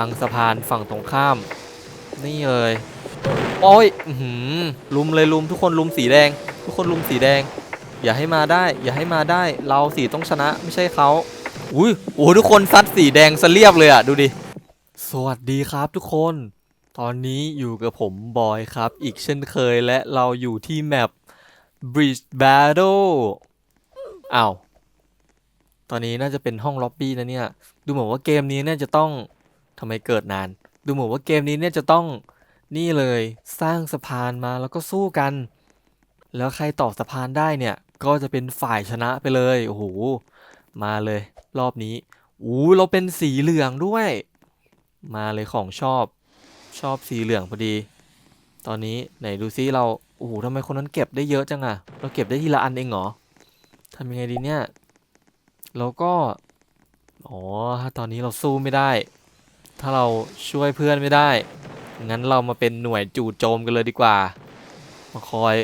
พังสะพานฝั่งตรงข้าม นี่เลยโอ้ยอื้อหือลุมเลยลุมทุกคนลุมสีแดง ทุกคนลุมสีแดง อย่าให้มาได้ อย่าให้มาได้ เราสีต้องชนะไม่ใช่เขาอุ้ยโอ้ทุกคนซัดสีแดงสเรียบเลยอะดูดิ สวัสดีครับทุกคน ตอนนี้อยู่กับผมบอยครับ อีกเช่นเคยและเราอยู่ที่แมป Bridge Battle อ้าว ตอนนี้น่าจะเป็นห้องล็อบบี้นะเนี่ย ดูเหมือนว่าเกมนี้เนี่ยจะต้อง ทำไมเกิดนาน ดูเหมือนว่าเกมนี้เนี่ยจะต้องนี่เลยสร้างสะพานมาแล้วก็สู้กัน แล้วใครต่อสะพานได้เนี่ย ก็จะเป็นฝ่ายชนะไปเลย โอ้โห มาเลย รอบนี้อู้เราเป็นสีเหลืองด้วย มาเลยของชอบ ชอบสีเหลืองพอดี ตอนนี้ไหนดูซิเรา โอ้โหทำไมคนนั้นเก็บได้เยอะจังอะเราเก็บได้ทีละอันเองเหรอทำยังไงดีเนี่ย แล้วก็ อ๋อถ้าตอนนี้เราสู้ไม่ได้ ถ้าเราช่วยเพื่อนไม่ได้ งั้นเรามาเป็นหน่วยจู่โจมกันเลยดีกว่า มาคอย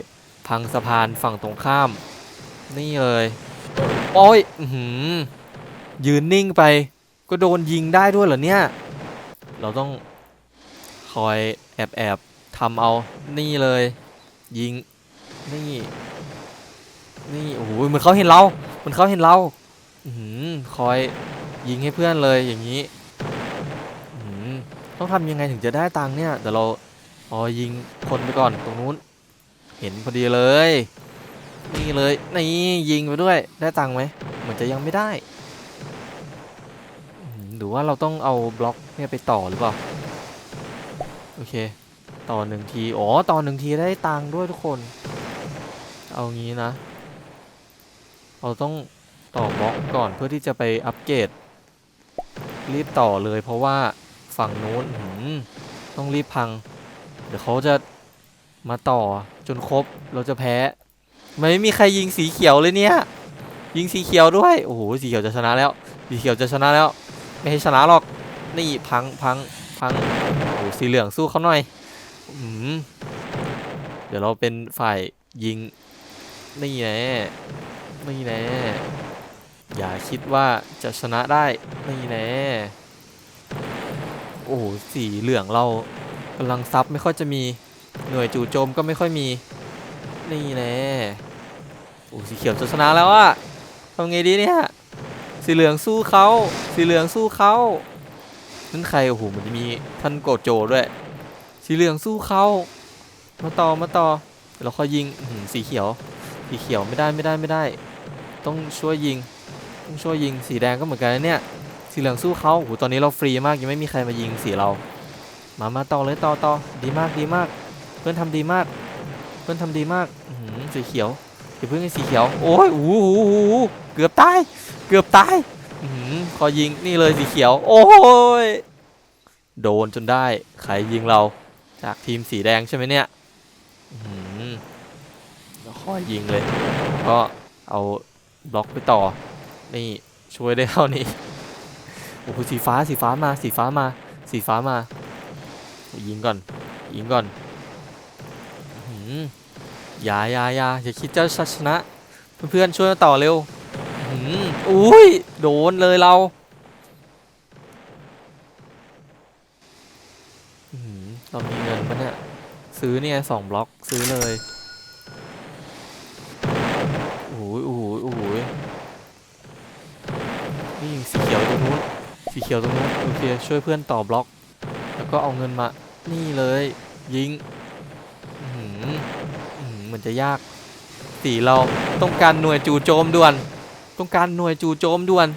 พังสะพานฝั่งตรงข้าม นี่เลย โอ้ยหือยืนนิ่งไป ก็โดนยิงได้ด้วยเหรอเนี่ย เราต้องคอยแอบแอบทำเอานี่เลย ยิง นี่ นี่โอ้โหเหมือนเขาเห็นเราเหมือนเขาเห็นเราหือคอยยิงให้เพื่อนเลยอย่างนี้ ต้องทำยังไงถึงจะได้ตังค์เนี่ยเดี๋ยวเราอ๋อยิงคนไปก่อนตรงนู้น เห็นพอดีเลย นี่เลยนี่ยิงไปด้วยได้ตังค์ไหมเหมือนจะยังไม่ได้อื้อหือหรือว่าเราต้องเอาบล็อกเนี่ยไปต่อหรือเปล่าโอเค ต่อหนึ่งทีอ๋อต่อหนึ่งทีได้ตังค์ด้วยทุกคน เอางี้นะ เราต้องต่อบล็อกก่อนเพื่อที่จะไปอัปเกรดรีบต่อเลยเพราะว่า ฝั่งนู้นต้องรีบพัง เดี๋ยวเขาจะมาต่อจนครบเราจะแพ้ไม่มีใครยิงสีเขียวเลยเนี่ย ยิงสีเขียวด้วย โอ้โหสีเขียวจะชนะแล้ว สีเขียวจะชนะแล้ว ไม่ให้ชนะหรอก นี่พังพังพังโอ้โหสีเหลืองสู้เขาหน่อยอืมเดี๋ยวเราเป็นฝ่ายยิงนี่แน่นี่แน่อย่าคิดว่าจะชนะได้นี่แน่ โอ้โหสีเหลืองเรากำลังซับไม่ค่อยจะมีหน่วยจู่โจมก็ไม่ค่อยมี นี่แน่โอ้สีเขียวจะชนะแล้วอะทำไงดีเนี่ยสีเหลืองสู้เขาสีเหลืองสู้เขานั่นใครโอ้โหมันจะมีท่านโกโจด้วย สีเหลืองสู้เขามาต่อมาต่อเดี๋ยวเราค่อยยิงสีเขียว สีเขียวไม่ได้ไม่ได้ไม่ได้ ต้องช่วยยิงต้องช่วยยิงสีแดงก็เหมือนกันนะเนี่ย สีเหลืองสู้เขาโอ้โหตอนนี้เราฟรีมากยังไม่มีใครมายิงสีเรา มามาต่อเลยต่อต่อดีมากดีมาก เพื่อนทำดีมาก เพื่อนทำดีมากอืสีเขียวอย่าเพิ่งให้สีเขียวโอ้ยโอ้โหโอ้โหเกือบตายเกือบตายอื้อหือขอยิงนี่เลยสีเขียว โอ้ยโดนจนได้ใครยิงเราจากทีมสีแดงใช่ไหมเนี่ยอื้อหือแล้วคอยยิงเลย ก็เอาบล็อกไปต่อ นี่ช่วยได้เท่านี้ โอ้โหสีฟ้าสีฟ้ามาสีฟ้ามาสีฟ้ามายิงก่อนยิงก่อนอย่าอย่าอย่าอย่าคิดจะชนะ เพื่อนๆช่วยมาต่อเร็วอุ้ยโดนเลยเราเรามีเงินปะเนี่ยซื้อเนี่ยสองบล็อกซื้อเลย โอ้โหโอ้โหโอ้โหนี่สีเขียวตรงนู้น สีเขียวตรงนู้นโอเคช่วยเพื่อนต่อบล็อก แล้วก็เอาเงินมา นี่เลย ยิงหืออื้อหือเหมือนจะยากสีเราต้องการหน่วยจู่โจมด่วน ต้องการหน่วยจู่โจมด่วน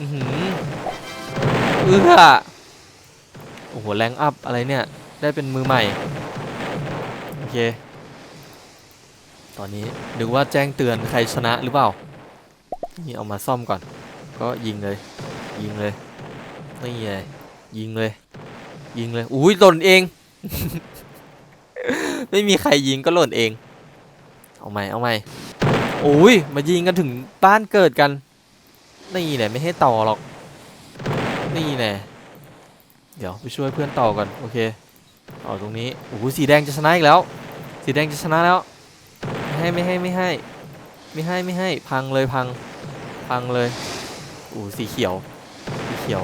อืออเอื้อโอ้โหแรงอัพอะไรเนี่ย ได้เป็นมือใหม่ โอเค ตอนนี้นึกว่าแจ้งเตือนใครชนะหรือเปล่า นี่เอามาซ่อมก่อน ก็ยิงเลย ยิงเลย นี่เลยยิงเลย ยิงเลย อุ้ยหล่นเอง ไม่มีใครยิงก็หล่นเอง เอาใหมเอาใหม่โอ้ยมายิงกันถึงบ้านเกิดกัน นี่แหละไม่ให้ต่อหรอก นี่แน่เดี๋ยวไปช่วยเพื่อนต่อก่อนโอเคต่อตรงนี้โอ้โหสีแดงจะชนะอีกแล้ว สีแดงจะชนะแล้วไม่ให้ไม่ให้ไม่ให้ ไม่ให้ไม่ให้พังเลยพัง พังเลยโอ้สีเขียวสีเขียว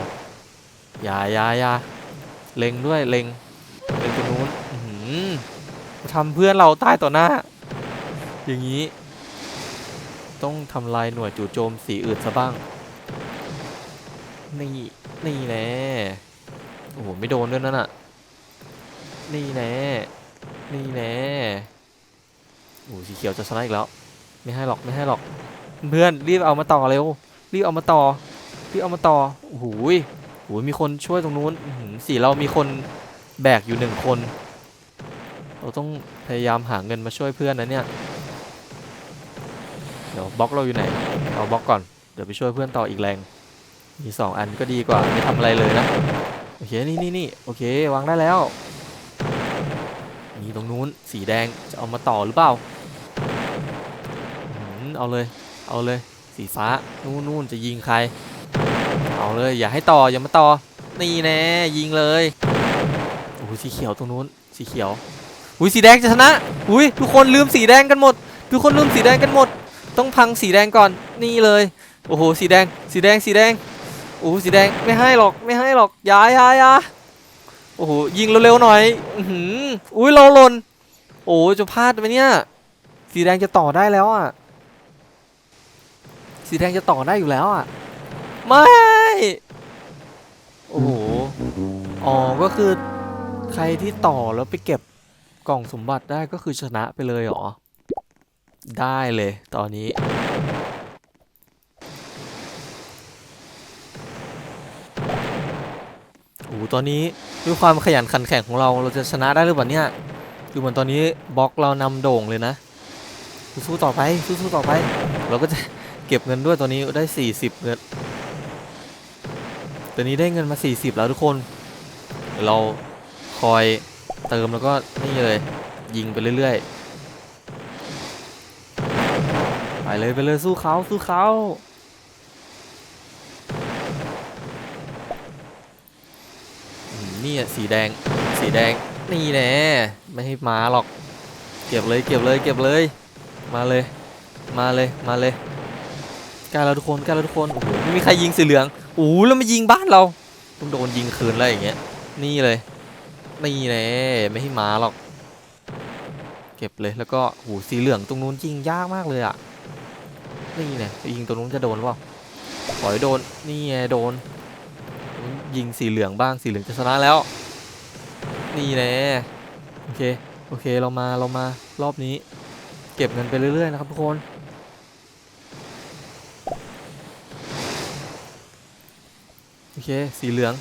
อย่าอย่าอย่าเล็งด้วยเล็งเล็งตรงนู้นทำเพื่อนเราตายต่อหน้า อย่างนี้ ต้องทำลายหน่วยจู่โจมสีอื่นซะบ้าง นี่ นี่แน่โอ้โห ไม่โดนด้วยนั่นน่ะ นี่แน่ นี่แน่โอ้โหสีเขียวจะชนะอีกแล้ว ไม่ให้หรอก ไม่ให้หรอก เพื่อนรีบเอามาต่อเร็ว รีบเอามาต่อ รีบเอามาต่อ โอ้โห โอ้โหมีคนช่วยตรงนู้นสีเรามีคนแบกอยู่หนึ่งคน เราต้องพยายามหาเงินมาช่วยเพื่อนนะเนี่ย เดี๋ยวบล็อกเราอยู่ไหน เอาบล็อกก่อน เดี๋ยวไปช่วยเพื่อนต่ออีกแรง มีสองอันก็ดีกว่าไม่ทำอะไรเลยนะ โอเค นี่นี่นี่โอเค วางได้แล้ว มีตรงนู้นสีแดงจะเอามาต่อหรือเปล่าเอาเลย เอาเลย สีฟ้า นู่นนู่นจะยิงใคร เอาเลยอย่าให้ต่ออย่ามาต่อนี่แน่ยิงเลยโอ้โหสีเขียวตรงนู้นสีเขียวอุ้ยสีแดงจะชนะอุ้ยทุกคนลืมสีแดงกันหมด ทุกคนลืมสีแดงกันหมด ต้องพังสีแดงก่อนนี่เลยโอ้โหสีแดงสีแดงสีแดงโอ้โหสีแดงไม่ให้หรอกไม่ให้หรอกอยาอยาอยาโอ้โหยิงเร็วๆหน่อยอืออุ้ยเราหล่นโอ้จะพลาดไหมเนี่ย สีแดงจะต่อได้แล้วอะสีแดงจะต่อได้อยู่แล้วอะ ไม่ โอ้โห อ๋อ ก็คือใครที่ต่อแล้วไปเก็บกล่องสมบัติได้ก็คือชนะไปเลยเหรอ ได้เลยตอนนี้ โอ้โหตอนนี้ด้วยความขยันขันแข็งของเราเราจะชนะได้หรือเปล่าเนี่ยดูเหมือนตอนนี้บล็อกเรานำโด่งเลยนะ สู้ๆต่อไป สู้ๆต่อไป เราก็จะเก็บเงินด้วยตอนนี้ได้ 40เงิน ตอนนี้ได้เงินมา 40 แล้วทุกคน เราคอยเติมแล้วก็นี่เลย ยิงไปเรื่อยๆ ไปเลยไปเลยสู้เขาสู้เขานี่อะสีแดงสีแดงนี่แน่ไม่ให้มาหรอก เก็บเลยเก็บเลยเก็บเลย มาเลย มาเลยมาเลยกล้แล้วทุกคนกล้แล้วทุกคนโอ้โหไม่มีใครยิงสีเหลือง อ้โหแล้วมายิงบ้านเราต้องโดนยิงคืนแล้วอย่างเงี้ย นี่เลย นี่แน่ไม่ให้มาหรอก เก็บเลยแล้วก็โอ้โหสีเหลืองตรงนู้นยิงยากมากเลยอะ นี่ไงยิงตรงนู้นจะโดนหรือเปล่าปล่อยโดน นี่ไงโดน ยิงสีเหลืองบ้างสีเหลืองจะชนะแล้ว นี่แน่โอเค โอเคเรามาเรามารอบนี้ เก็บเงินไปเรื่อยๆนะครับทุกคน เค สีเหลือง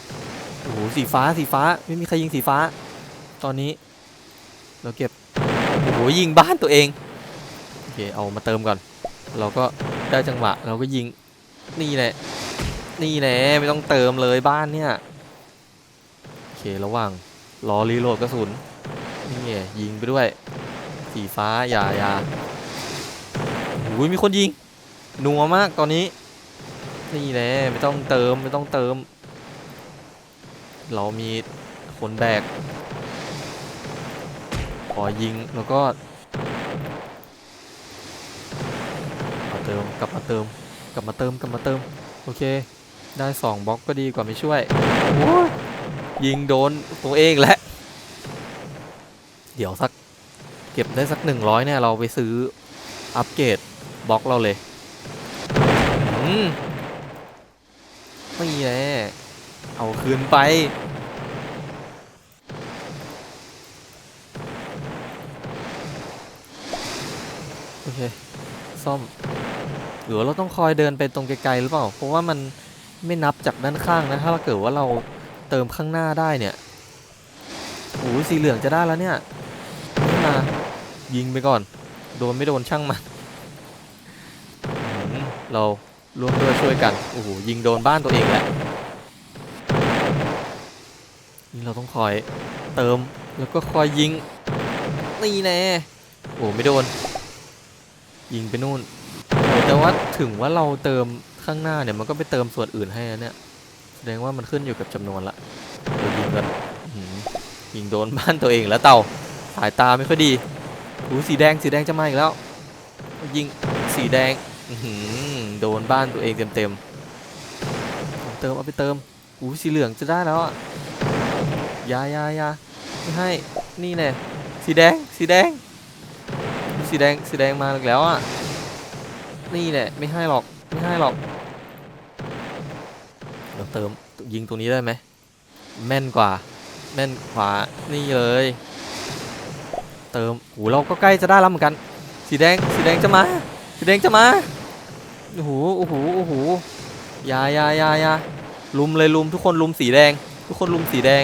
โอ้โห สีฟ้า สีฟ้า ไม่มีใครยิงสีฟ้า ตอนนี้ เราเก็บ โอ้โห ยิงบ้านตัวเอง โอเค เอามาเติมก่อน เราก็ได้จังหวะ เราก็ยิง นี่แหละ นี่แหละ ไม่ต้องเติมเลยบ้านเนี่ย โอเค ระหว่างรอรีโหลดกระสุน นี่ไงยิงไปด้วย สีฟ้า อย่าอย่าโอ้ยมีคนยิง นัวมากตอนนี้ นี่แหละไม่ต้องเติมไม่ต้องเติม เรามีคนแบกพอยิงแล้วก็มาเติมกลับมาเติม กลับมาเติมกลับมาเติมโอเค ได้สองบล็อกก็ดีกว่าไม่ช่วยยิงโดนตัวเองแหละเดี๋ยวสักเก็บได้สักหนึ่งร้อยเนี่ยเราไปซื้ออัปเกรดบล็อกเราเลย อืม ไม่แน่เอาคืนไป โอเค ซ่อม หรือเราต้องคอยเดินไปตรงไกลๆหรือเปล่า เพราะว่ามันไม่นับจากด้านข้างนะ ถ้าเราเกิดว่าเราเติมข้างหน้าได้เนี่ยโอ้สีเหลืองจะได้แล้วเนี่ยม่มายิงไปก่อน โดนไม่โดนช่างมันเรา ร่วมด้วยช่วยกันโอ้โหยิงโดนบ้านตัวเองแหละนี่เราต้องคอยเติมแล้วก็คอยยิงนี่แน่โอ้ไม่โดน ยิงไปนู่นแต่ว่าถึงว่าเราเติมข้างหน้าเนี่ยมันก็ไปเติมส่วนอื่นให้นะเนี่ยแสดงว่ามันขึ้นอยู่กับจำนวนละเรายิงกันยิงโดนบ้านตัวเองแล้วเต่าสายตาไม่ค่อยดีหูสีแดงสีแดงจะมาอีกแล้ว ยิงสีแดงอื โดนบ้านตัวเองเต็มเต็มๆเติมเอาไปเติมหูสีเหลืองจะได้แล้วอะยายายาไม่ให้นี่แน่สีแดงสีแดงสีแดงสีแดงมาอีกแล้วอะนี่แหละไม่ให้หรอกไม่ให้หรอกเราเติมยิงตรงนี้ได้ไหมแม่นกว่าแม่นขวานี่เลย เติมโหเราก็ใกล้จะได้แล้วเหมือนกัน สีแดงสีแดงจะมา สีแดงจะมา โอ้โหโอ้โหโอ้โหยายายายาลุมเลยลุมทุกคนลุมสีแดง ทุกคนลุมสีแดง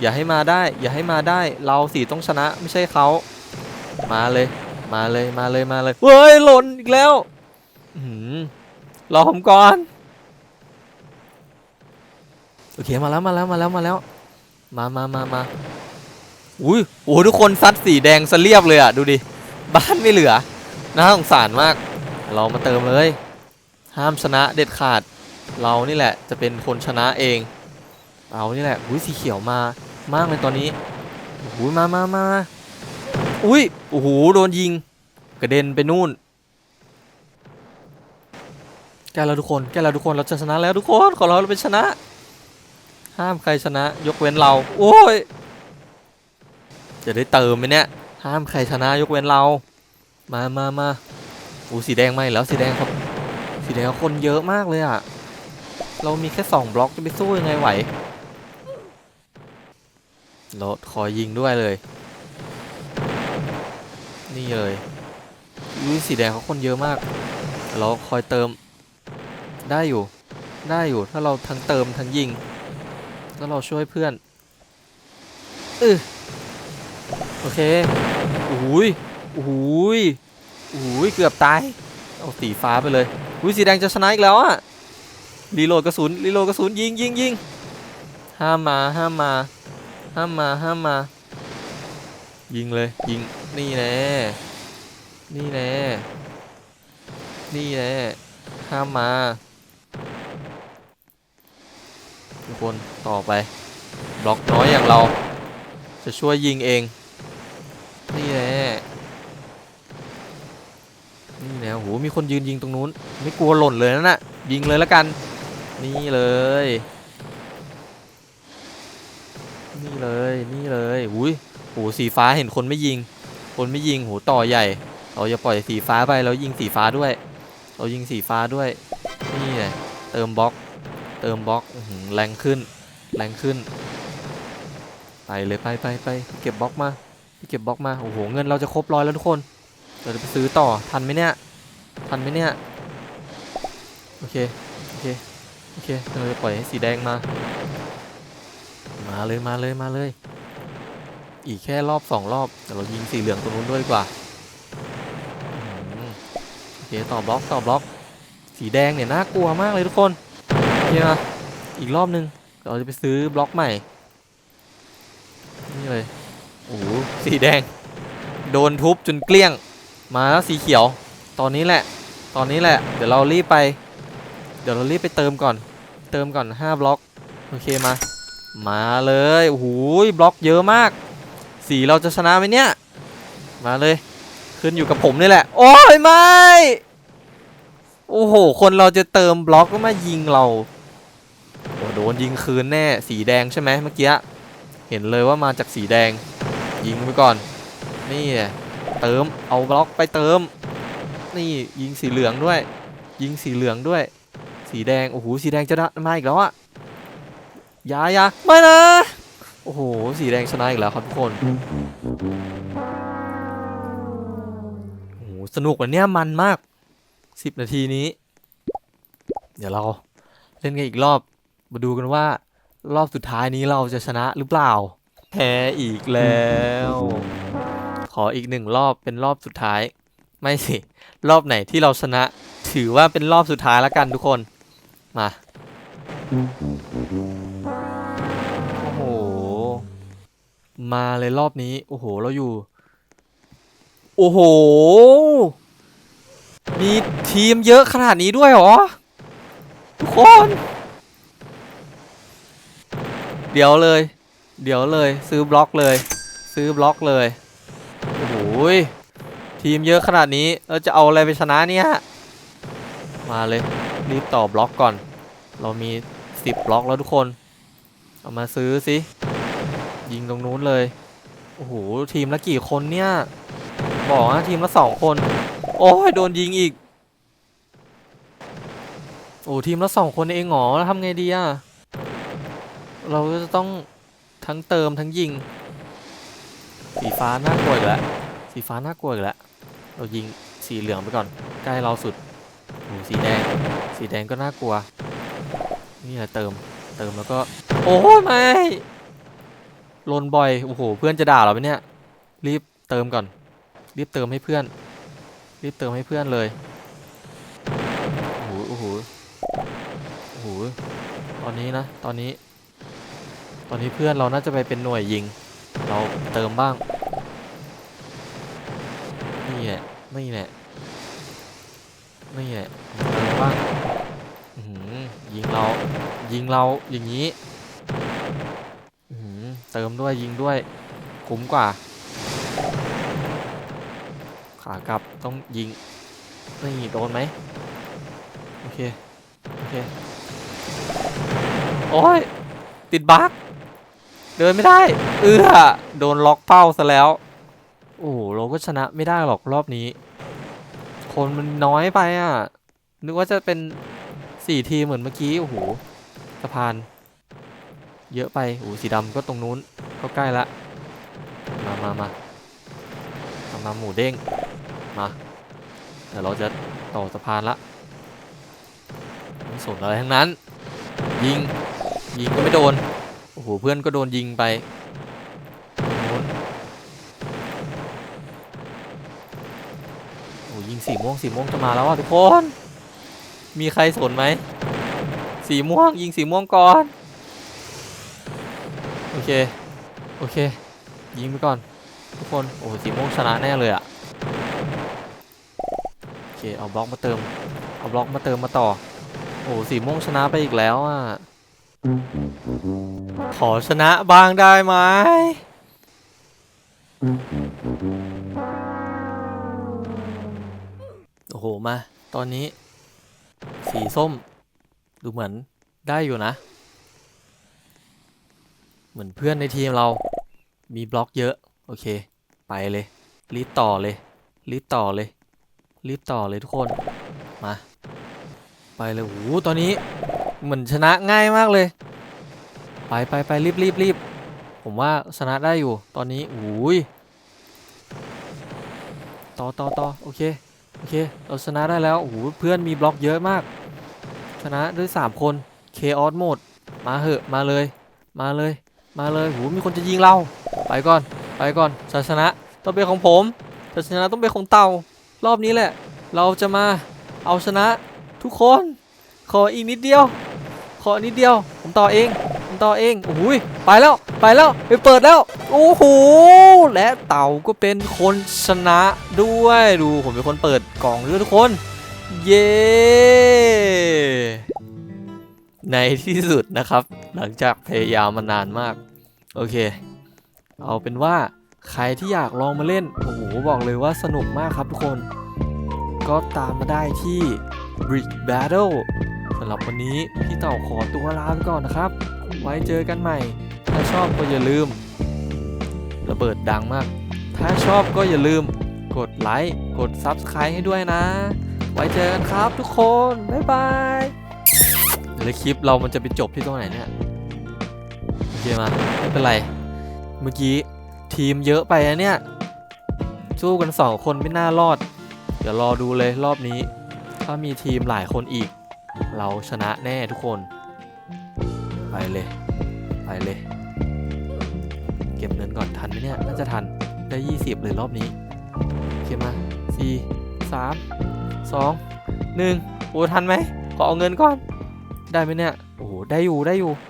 อย่าให้มาได้ อย่าให้มาได้ เราสีต้องชนะไม่ใช่เขามาเลย มาเลยมาเลยมาเลยเฮ้ยหล่นอีกแล้วอื้อหือรอผมก่อนโอเคมาแล้วมาแล้วมาแล้วมาแล้ว มามามามาอุ้ยโอ้ทุกคนซัดสีแดงสเรียบเลยอะดูดิบ้านไม่เหลือน่าสงสารมาก เรามาเติมเลย ห้ามชนะเด็ดขาด เรานี่แหละจะเป็นคนชนะเอง เรานี่แหละอุ้ยสีเขียวมามากเลยตอนนี้อุ้ยมามามาอุ้ยโอ้โหโดนยิง กระเด็นไปนู่น แกแล้วทุกคนแกแล้วทุกคนเราจะชนะแล้วทุกคนขอเราเป็นชนะ ห้ามใครชนะ ยกเว้นเรา โอ้ยจะได้เติมไหมเนี่ยห้ามใครชนะยกเว้นเรา มามามาโอ้สีแดงมาอีกแล้วสีแดงครับ สีแดงคนเยอะมากเลยอะเรามีแค่สองบล็อกจะไปสู้ยังไงไหวเราขอยิงด้วยเลย นี่เลยอุ้ยสีแดงเขาคนเยอะมาก เราคอยเติม ได้อยู่ ได้อยู่ ถ้าเราทั้งเติมทั้งยิงถ้าเราช่วยเพื่อนเออโอเคโอ้ยโอ้ยโอ้ยเกือบตาย เอาสีฟ้าไปเลย อุ้ยสีแดงจะชนะอีกแล้วอะรีโหลดกระสุนรีโหลดกระสุนยิงยิงยิงห้ามมาห้ามมาห้ามมาห้ามมา ยิงเลยยิงนี่แน่นี่แน่นี่แน่ห้ามมาทุกคนต่อไปบล็อกน้อยอย่างเรา จะช่วยยิงเอง นี่แน่ นี่แน่โหมีคนยืนยิงตรงนู้น ไม่กลัวหล่นเลยนั่นน่ะยิงเลยแล้วกัน นี่เลย นี่เลยนี่เลยอุ้ยโหสีฟ้าเห็นคนไม่ยิง คนไม่ยิงโหต่อใหญ่ เราจะปล่อยสีฟ้าไปแล้วยิงสีฟ้าด้วย เรายิงสีฟ้าด้วย นี่ไงเติมบล็อก เติมบล็อกแรงขึ้น แรงขึ้น ไปเลยไปไปไปเก็บบล็อกมาเก็บบล็อกมาโอ้โหเงินเราจะครบร้อยแล้วทุกคนเราจะไปซื้อต่อทันไหมเนี่ย ทันไหมเนี่ย โอเค โอเค โอเคเราจะปล่อยให้สีแดงมา มาเลยมาเลยมาเลย อีกแค่รอบสองรอบแต่เรายิงสีเหลืองตรงนู้นด้วยดีกว่าโอเคต่อบล็อกต่อบล็อก สีแดงเนี่ยน่ากลัวมากเลยทุกคนโอเคมาอีกรอบนึงเราจะไปซื้อบล็อกใหม่ นี่เลยโอ้สีแดง โดนทุบจนเกลี้ยง มาแล้วสีเขียว ตอนนี้แหละ ตอนนี้แหละ เดี๋ยวเรารีบไป เดี๋ยวเรารีบไปเติมก่อน เติมก่อน5บล็อก โอเคมา มาเลย โอ้โหบล็อกเยอะมาก สีเราจะชนะไหมเนี่ย มาเลย ขึ้นอยู่กับผมนี่แหละ โอ้ยไม่ โอ้โห คนเราจะเติมบล็อกก็มายิงเรา โอ้โดนยิงคืนแน่ สีแดงใช่ไหมเมื่อกี้ เห็นเลยว่ามาจากสีแดง ยิงไปก่อน นี่เติม เอาบล็อกไปเติม นี่ยิงสีเหลืองด้วย ยิงสีเหลืองด้วย สีแดงโอ้โหสีแดงจะมาอีกแล้วอะยายาไม่นะโอ้โหสีแดงชนะอีกแล้วครับทุกคนโอ้โหสนุกวันเนี้ยมันมากสิบนาทีนี้ เดี๋ยวเราเล่นกันอีกรอบมาดูกันว่า รอบสุดท้ายนี้เราจะชนะหรือเปล่าแพ้อีกแล้ว ขออีกหนึ่งรอบเป็นรอบสุดท้าย ไม่สิ รอบไหนที่เราชนะ ถือว่าเป็นรอบสุดท้ายแล้วกันทุกคน มา โอ้โห มาเลยรอบนี้ โอ้โห เราอยู่ โอ้โห มีทีมเยอะขนาดนี้ด้วยหรอ ทุกคน เดี๋ยวเลย เดี๋ยวเลย ซื้อบล็อกเลย ซื้อบล็อกเลย โอ้โหย ทีมเยอะขนาดนี้เราจะเอาอะไรไปชนะเนี่ยมาเลยรีบต่อบล็อกก่อน เรามี 10บล็อกแล้วทุกคน เอามาซื้อสิยิงตรงนู้นเลยโอ้โหทีมละกี่คนเนี่ยบอกนะทีมละสองคน โอ้ยโดนยิงอีกโอ้ทีมละสองคนเองหรอแล้วทำไงดีอะเราก็จะต้องทั้งเติมทั้งยิง สีฟ้าน่ากลัวอีกแล้วสีฟ้าน่ากลัวอีกแล้ว เรายิงสีเหลืองไปก่อน ใกล้เราสุดโอ้สีแดง สีแดงก็น่ากลัว นี่แหละเติม เติมแล้วก็ โอ้ยไม่ลนบ่อย โอ้โห เพื่อนจะด่าเราไหมเนี่ย รีบเติมก่อน รีบเติมให้เพื่อน รีบเติมให้เพื่อนเลย โอ้โห โอ้โห โอ้โห ตอนนี้นะ ตอนนี้ ตอนนี้เพื่อนเราน่าจะไปเป็นหน่วยยิง เราเติมบ้าง นี่แหละ นี่แหละเติมบ้างยิงเรา ยิงเราอย่างนี้เติมด้วยยิงด้วย คุ้มกว่า ขากลับต้องยิง นี่โดนไหมโอเค โอเค โอ้ย ติดบั๊กเดินไม่ได้ เอื้อ โดนล็อกเป้าซะแล้ว โอ้โหเราก็ชนะไม่ได้หรอกรอบนี้ คนมันน้อยไปอะ นึกว่าจะเป็นสี่ทีเหมือนเมื่อกี้ โอ้โหสะพาน เยอะไป โอ้โหสีดำก็ตรงนู้นก็ใกล้ละ มามามาทำมาหมูเด้ง มา เดี๋ยวเราจะต่อสะพานละไม่สนอะไรทั้งนั้น ยิง ยิงก็ไม่โดน โอ้โห เพื่อนก็โดนยิงไป งสีม่วงสีม่วงจะมาแล้วอะทุกคน มีใครสนไหม สีม่วงยิงสีม่วงก่อน โอเค โอเค ยิงไปก่อน ทุกคน โอ้สีม่วงชนะแน่เลยอะ โอเค เอาบล็อกมาเติม เอาบล็อกมาเติมมาต่อ โอ้สีม่วงชนะไปอีกแล้วอะ ขอชนะบ้างได้ไหม อ้โหมา ตอนนี้ สีส้ม ดูเหมือนได้อยู่นะ เหมือนเพื่อนในทีมเรา มีบล็อกเยอะ โอเค ไปเลย รีบต่อเลย รีบต่อเลย รีบต่อเลยทุกคน มา ไปเลยโอ้โหตอนนี้ เหมือนชนะง่ายมากเลย ไปไปไปรีบรีบรีบผมว่าชนะได้อยู่ ตอนนี้โอ้ยต่อต่อต่อโอเค โอเค เราชนะได้แล้ว โอ้โห เพื่อนมีบล็อกเยอะมาก ชนะด้วย 3 คนเคออสโหมด มาเหอะ มาเลย มาเลย มาเลยโอ้โหมีคนจะยิงเรา ไปก่อน ไปก่อนชัยชนะต้องเป็นของผมชัยชนะต้องเป็นของเต่ารอบนี้แหละ เราจะมาเอาชนะทุกคน ขออีกนิดเดียว ขอนิดเดียว ผมต่อเอง ต่อเองโอ้ยไปแล้วไปแล้วไปเปิดแล้วโอ้โหและเต่าก็เป็นคนชนะด้วยดูผมเป็นคนเปิดกล่องด้วยทุกคน เย้ในที่สุดนะครับ หลังจากพยายามมานานมาก โอเค เอาเป็นว่าใครที่อยากลองมาเล่น โอ้โห บอกเลยว่าสนุกมากครับทุกคน ก็ตามมาได้ที่ Bridge Battle สำหรับวันนี้พี่เต่าขอตัวลาไปก่อนนะครับ ไว้เจอกันใหม่ ถ้าชอบก็อย่าลืม ระเบิดดังมาก ถ้าชอบก็อย่าลืม กดไลค์ กด Subscribe ให้ด้วยนะ ไว้เจอกันครับทุกคน บ๊ายบายแล้วคลิปเรามันจะไปจบที่ตรงไหนเนี่ยโอเคมาไม่เป็นไร เมื่อกี้ทีมเยอะไปนะเนี่ย สู้กันสองคนไม่น่ารอด เดี๋ยวรอดูเลยรอบนี้ ถ้ามีทีมหลายคนอีก เราชนะแน่ทุกคน เลย ไปเลย เก็บเงินก่อนทันไหมเนี่ย น่าจะทัน ได้ 20 เลยรอบนี้ โอเคมา4 3 2 1โอ้ทันไหมขอเอาเงินก่อน ได้ไหมเนี่ย โอ้โห ได้อยู่ ได้อยู่